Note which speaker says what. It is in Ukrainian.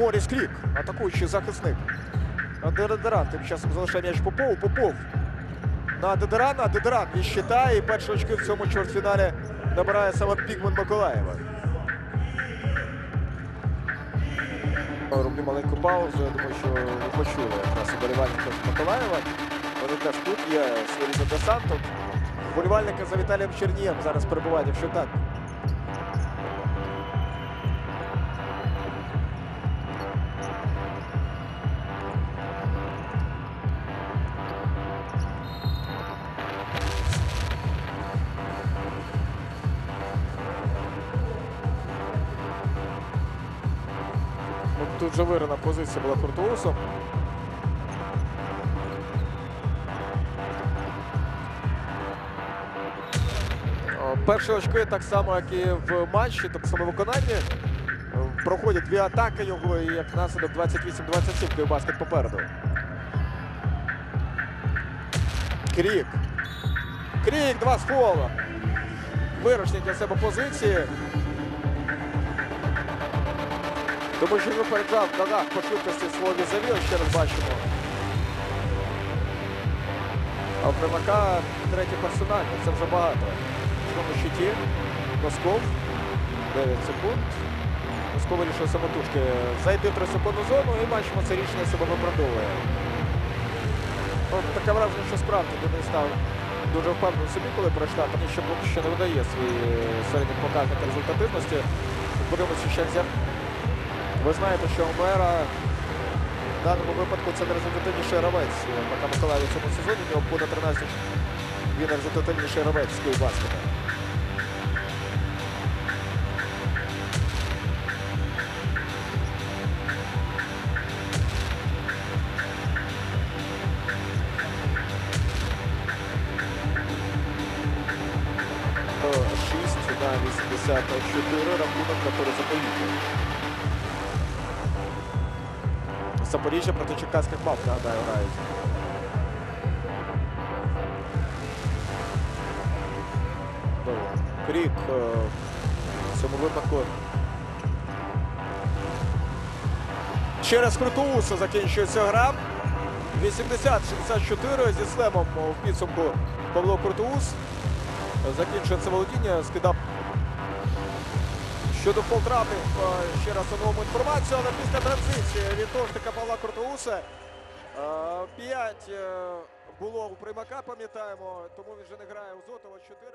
Speaker 1: Моріс Крік, атакуючий захисник. Дедеран тим часом залишає м'яч Попову. Попов на Дедерана. Дедеран відщитає. І перші очки в цьому чвертьфіналі набирає саме Пігман Миколаєва. Роблю маленьку паузу. Я думаю, що ви почули якраз уболівальників Миколаєва. Вони теж тут є своєрідним десантом. Вболівальники за Віталієм Чернієм зараз перебувають, якщо так. Тут же вирена позиція була Куртуусом. Перші очки так само, як і в матчі, так само виконанні. Е, Проходять дві атаки його і як наслідок 28-27 Київбаскет попереду. Крік. Крік, два з фола. Виручні для себе позиції. Тому що він випереджав в ногах по швидкості свого візаві, ще раз бачимо. А у Примака третій персональний, це вже багато. В цьому щиті Носков. 9 секунд. Носков вирішує самотужки зайти в 3 секундну зону і бачимо, це рішення себе виправдовує. Ну, таке враження, що справді Денис став дуже впевнений собі, коли пройшла, тому що що не видає свої середні показники результативності. Подивимося ще взяв. Ви знаєте, що Омера в даному випадку це найрезультативніший гравець Мака Миколаєва в цьому сезоні. У нього понад 13 він найрезультативніший гравець з Київбаскета. Е, 6 на 84 рахунок на перезаповіті. Запоріжжя проти Черкаських мав, нагадаю, грають. Добре. Крік е, в цьому випадку. Через Крутууса закінчується гра. 80-64 зі слемом в підсумку Павло Крутуус. Закінчує це володіння, скидав Щодо полтратив е, ще раз оновимо інформацію, але після транзиції від Тортика Павла Куртууса 5 було у Примака, пам'ятаємо, тому він вже не грає у Зотова 4.